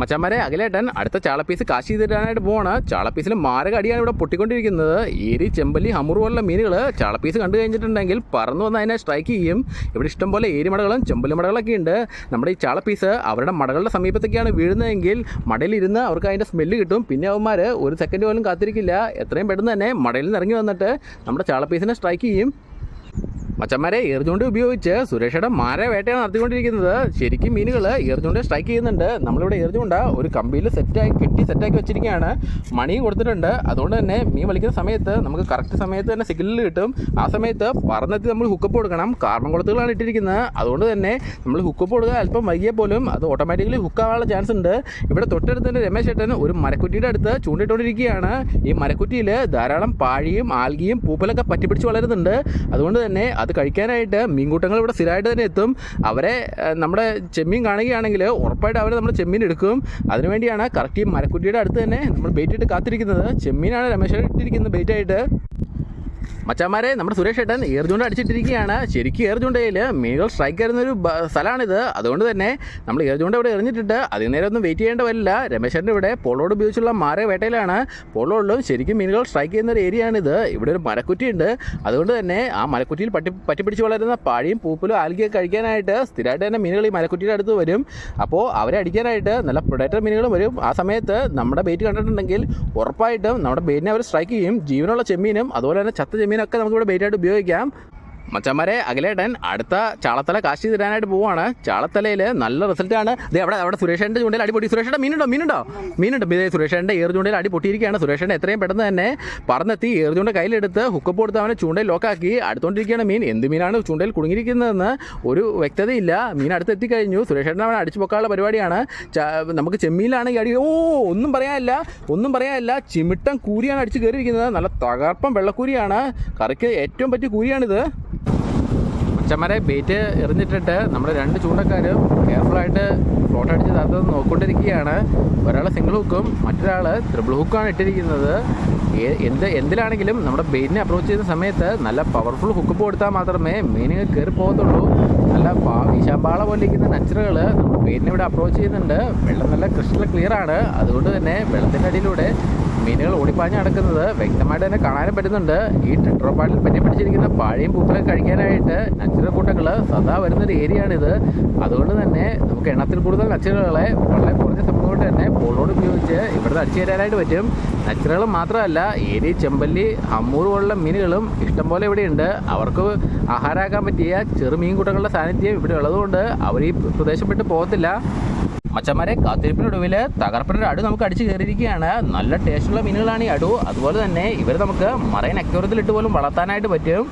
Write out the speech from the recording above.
മച്ചന്മാരെ അഖിലേട്ടൻ അടുത്ത ചാളപ്പീസ് കാശി തരാനായിട്ട് പോവാണ്. ചാളപ്പീസിൽ മാരക അടിയാണ് ഇവിടെ പൊട്ടിക്കൊണ്ടിരിക്കുന്നത്. ഏരി ചെമ്പല്ലി ഹമുർ പോലുള്ള മീനുകൾ ചാളപ്പീസ് കണ്ടു കഴിഞ്ഞിട്ടുണ്ടെങ്കിൽ പറന്നു വന്ന് അതിനെ സ്ട്രൈക്ക് ചെയ്യും. ഇവിടെ ഇഷ്ടംപോലെ ഏരിമടകളും ചെമ്പല്ലി മടകളൊക്കെ ഉണ്ട്. നമ്മുടെ ഈ ചാളപ്പീസ് അവരുടെ മടകളുടെ സമീപത്തേക്കാണ് വീഴുന്നതെങ്കിൽ മടയിലിരുന്ന് അവർക്ക് അതിന്റെ സ്മെല്ല് കിട്ടും. പിന്നെ അവന്മാർ ഒരു സെക്കൻഡ് പോലും കാത്തിരിക്കില്ല. എത്രയും പെട്ടെന്ന് തന്നെ മടയിൽ നിന്ന് ഇറങ്ങി വന്നിട്ട് നമ്മുടെ ചാളപ്പീസിനെ സ്ട്രൈക്ക് ചെയ്യും. മച്ചന്മാരെ ഏർജുണ്ട് ഉപയോഗിച്ച് സുരക്ഷയുടെ മാര വേട്ടയാണ് നടത്തിക്കൊണ്ടിരിക്കുന്നത്. ശരിക്കും മീനുകൾ ഏർജുണ്ട് സ്ട്രൈക്ക് ചെയ്യുന്നുണ്ട്. നമ്മളിവിടെ ഏർജുണ്ട ഒരു കമ്പിയിൽ സെറ്റായി കെട്ടി സെറ്റാക്കി വെച്ചിരിക്കുകയാണ്. മണി കൊടുത്തിട്ടുണ്ട്. അതുകൊണ്ട് തന്നെ മീൻ വലിക്കുന്ന സമയത്ത് നമുക്ക് കറക്റ്റ് സമയത്ത് തന്നെ സിഗ്നൽ കിട്ടും. ആ സമയത്ത് പറന്നെത്തി നമ്മൾ ഹുക്കപ്പ് കൊടുക്കണം. കാർബൺ കുളത്തുകളാണ് ഇട്ടിരിക്കുന്നത്. അതുകൊണ്ട് തന്നെ നമ്മൾ ഹുക്കപ്പ് കൊടുക്കുക അല്പം വൈകിയാൽ പോലും അത് ഓട്ടോമാറ്റിക്കലി ഹുക്കാവാനുള്ള ചാൻസ് ഉണ്ട്. ഇവിടെ തൊട്ടടുത്ത് രമേശ് ചേട്ടൻ ഒരു മരക്കുറ്റിയുടെ അടുത്ത് ചൂണ്ടിട്ടുകൊണ്ടിരിക്കുകയാണ് ഈ മരക്കുറ്റിയിൽ ധാരാളം പാഴിയും ആൽഗിയും പൂപ്പലൊക്കെ പറ്റിപ്പിടിച്ച് വളരുന്നുണ്ട്. അതുകൊണ്ട് തന്നെ അത് കഴിക്കാനായിട്ട് മീൻകൂട്ടങ്ങൾ ഇവിടെ സ്ഥിരമായിട്ട് തന്നെ എത്തും. അവരെ നമ്മുടെ ചെമ്മീൻ കാണുകയാണെങ്കിൽ ഉറപ്പായിട്ട് അവർ നമ്മുടെ ചെമ്മീൻ എടുക്കും. അതിനുവേണ്ടിയാണ് കറക്റ്റ് ഈ മരക്കുറ്റിയുടെ അടുത്ത് തന്നെ നമ്മൾ ബെയ്റ്റ് കാത്തിരിക്കുന്നത്. ചെമ്മീനാണ് രമേശ് ഇട്ടിരിക്കുന്നത് ബെയ്റ്റായിട്ട് മച്ചാമാരെ നമ്മുടെ സുരേഷ് ഏട്ടൻ ഏർജുണ്ട അടിച്ചിട്ടിരിക്കുകയാണ്. ശരിക്കും ഏർജുണ്ടയിൽ മീനുകൾ സ്ട്രൈക്ക് വരുന്ന ഒരു സ്ഥലമാണിത് അതുകൊണ്ട് തന്നെ നമ്മൾ ഏർജുണ്ട ഇവിടെ എറിഞ്ഞിട്ടിട്ട് അതിന് നേരം ഒന്നും വെയിറ്റ് ചെയ്യേണ്ട വരില്ല രമേശന്റെ ഇവിടെ പോളോട് ഉപയോഗിച്ചുള്ള മാര വേട്ടയിലാണ്. പോളോളിലും ശരിക്കും മീനുകൾ സ്ട്രൈക്ക് ചെയ്യുന്ന ഒരു ഏരിയ ആണിത്. ഇവിടെ ഒരു മരക്കുറ്റിയുണ്ട്. അതുകൊണ്ട് തന്നെ ആ മരക്കുറ്റിയിൽ പറ്റി പറ്റിപ്പിടിച്ച് വളരുന്ന പാഴിയും പൂപ്പലും ആൽഗിയൊക്കെ കഴിക്കാനായിട്ട് സ്ഥിരമായിട്ട് തന്നെ മീനുകൾ ഈ മരക്കുറ്റിയുടെ അടുത്ത് വരും. അപ്പോൾ അവരെ അടിക്കാനായിട്ട് നല്ല പ്രൊഡക്റ്റർ മീനുകളും വരും. ആ സമയത്ത് നമ്മുടെ ബെയ്റ്റ് കണ്ടിട്ടുണ്ടെങ്കിൽ ഉറപ്പായിട്ടും നമ്മുടെ ബെയ്റ്റിനെ അവർ സ്ട്രൈക്ക് ചെയ്യും. ജീവനുള്ള ചെമ്മീനും അതുപോലെ തന്നെ ചത്ത ചെമ്മീനൊക്കെ നമുക്കിവിടെ ബെയ്റ്റായിട്ട് ഉപയോഗിക്കാം. മച്ചന്മാരെ അഖിലേട്ടൻ അടുത്ത ചാളത്തല കാശി തരാനായിട്ട് പോവാണ് ചാളത്തലയിൽ നല്ല റിസൾട്ടാണ് ഇത് അവിടെ അവിടെ സുരേഷന്റെ ചൂണ്ടയിൽ അടിപൊളി സുരേഷന്റെ മീനുണ്ടോ? മീനുണ്ടോ? മീനുണ്ട്. ഇതേ സുരേഷന്റെ ഏർ ചൂണ്ടയിൽ അടിപൊട്ടിയിരിക്കുകയാണ്. പൊട്ടിയിരിക്കുകയാണ് സുരേഷന്റെ എത്രയും പെട്ടെന്ന് തന്നെ പറന്നെത്തി. ഏർ ചൂണ്ട കയ്യിലെടുത്ത് ഹുക്കപ്പ് കൊടുത്ത് അവനെ ചൂണ്ടയിൽ ലോക്കാക്കി അടുത്തോണ്ടിരിക്കുകയാണ് മീൻ. എന്ത് മീനാണ് ചൂണ്ടയിൽ കുടുങ്ങിയിരിക്കുന്നതെന്ന് ഒരു വ്യക്തതയില്ല. മീൻ അടുത്ത് എത്തിക്കഴിഞ്ഞു സുരേഷേട്ടൻ അവൻ അടിച്ചു പൊക്കാനുള്ള പരിപാടിയാണ്. നമുക്ക് നമുക്ക് ചെമ്മീനിലാണെങ്കിൽ അടി. ഓ ഒന്നും പറയാനില്ല. ഒന്നും പറയാനില്ല. ചിമിട്ടം കൂരിയാണ് അടിച്ച് കയറിയിരിക്കുന്നത്. നല്ല തകർപ്പം വെള്ളക്കൂരിയാണ്. കറിക്ക് ഏറ്റവും പറ്റിയ കൂരിയാണിത്. അച്ഛന്മാരെ ബേറ്റ് എറിഞ്ഞിട്ടിട്ട് നമ്മുടെ രണ്ട് ചൂണ്ടക്കാരും കെയർഫുള്ളായിട്ട് ഫ്ലോട്ട് അടിച്ച് താത്തത് നോക്കിക്കൊണ്ടിരിക്കുകയാണ്. ഒരാൾ സിംഗിൾ ഹുക്കും മറ്റൊരാൾ ത്രിബിൾ ഹുക്കാണ് ഇട്ടിരിക്കുന്നത്. എന്ത് എന്തിലാണെങ്കിലും നമ്മുടെ ബെയിനെ അപ്രോച്ച് ചെയ്യുന്ന സമയത്ത് നല്ല പവർഫുൾ ഹുക്ക് കൊടുത്താൽ മാത്രമേ മീനുകൾ കയറി പോകത്തുള്ളൂ. നല്ല വിശാമ്പാള പോലെ ഇരിക്കുന്ന നച്ചറുകൾ ബെയിനെ ഇവിടെ അപ്രോച്ച് ചെയ്യുന്നുണ്ട്. വെള്ളം നല്ല ക്രിസ്റ്റൽ ക്ലിയർ ആണ്. അതുകൊണ്ട് തന്നെ വെള്ളത്തിന്റെ അടിയിലൂടെ മീനുകൾ ഓടിപ്പാഞ്ഞ് നടക്കുന്നത് വ്യക്തമായിട്ട് തന്നെ കാണാനും പറ്റുന്നുണ്ട്. ഈ ടെട്രോപാട്ടിൽ പറ്റി പിടിച്ചിരിക്കുന്ന പാഴയും പൂപ്പലും കഴിക്കാനായിട്ട് നച്ചുറൽ കൂട്ടങ്ങൾ സദാ വരുന്നൊരു ഏരിയ ആണിത് അതുകൊണ്ട് തന്നെ നമുക്ക് എണ്ണത്തിൽ കൂടുതൽ നച്ചുറലുകളെ വളരെ കുറഞ്ഞ സമയം കൊണ്ട് തന്നെ പോളോട് ഉപയോഗിച്ച് ഇവിടുന്ന് അടിച്ചു തരാനായിട്ട് പറ്റും. നച്ചുറകൾ മാത്രമല്ല ഏരി ചെമ്പല്ലി ഹമ്മൂർ പോലുള്ള മീനുകളും ഇഷ്ടംപോലെ ഇവിടെയുണ്ട്. അവർക്ക് ആഹാരമാക്കാൻ പറ്റിയ ചെറുമീൻ കൂട്ടങ്ങളുടെ സാന്നിധ്യം ഇവിടെ ഉള്ളതുകൊണ്ട് അവർ ഈ പ്രദേശം വിട്ട് പോകത്തില്ല. മച്ചന്മാരെ കാത്തിരിപ്പിനൊടുവിൽ തകർപ്പനൊരു അടു നമുക്ക് അടിച്ചു കയറിയിരിക്കുകയാണ്. നല്ല ടേസ്റ്റുള്ള മീനുകളാണ് ഈ അടു. അതുപോലെ തന്നെ ഇവർ നമുക്ക് മറൈൻ അക്യൂറത്തിലിട്ട് പോലും വളർത്താനായിട്ട് പറ്റും.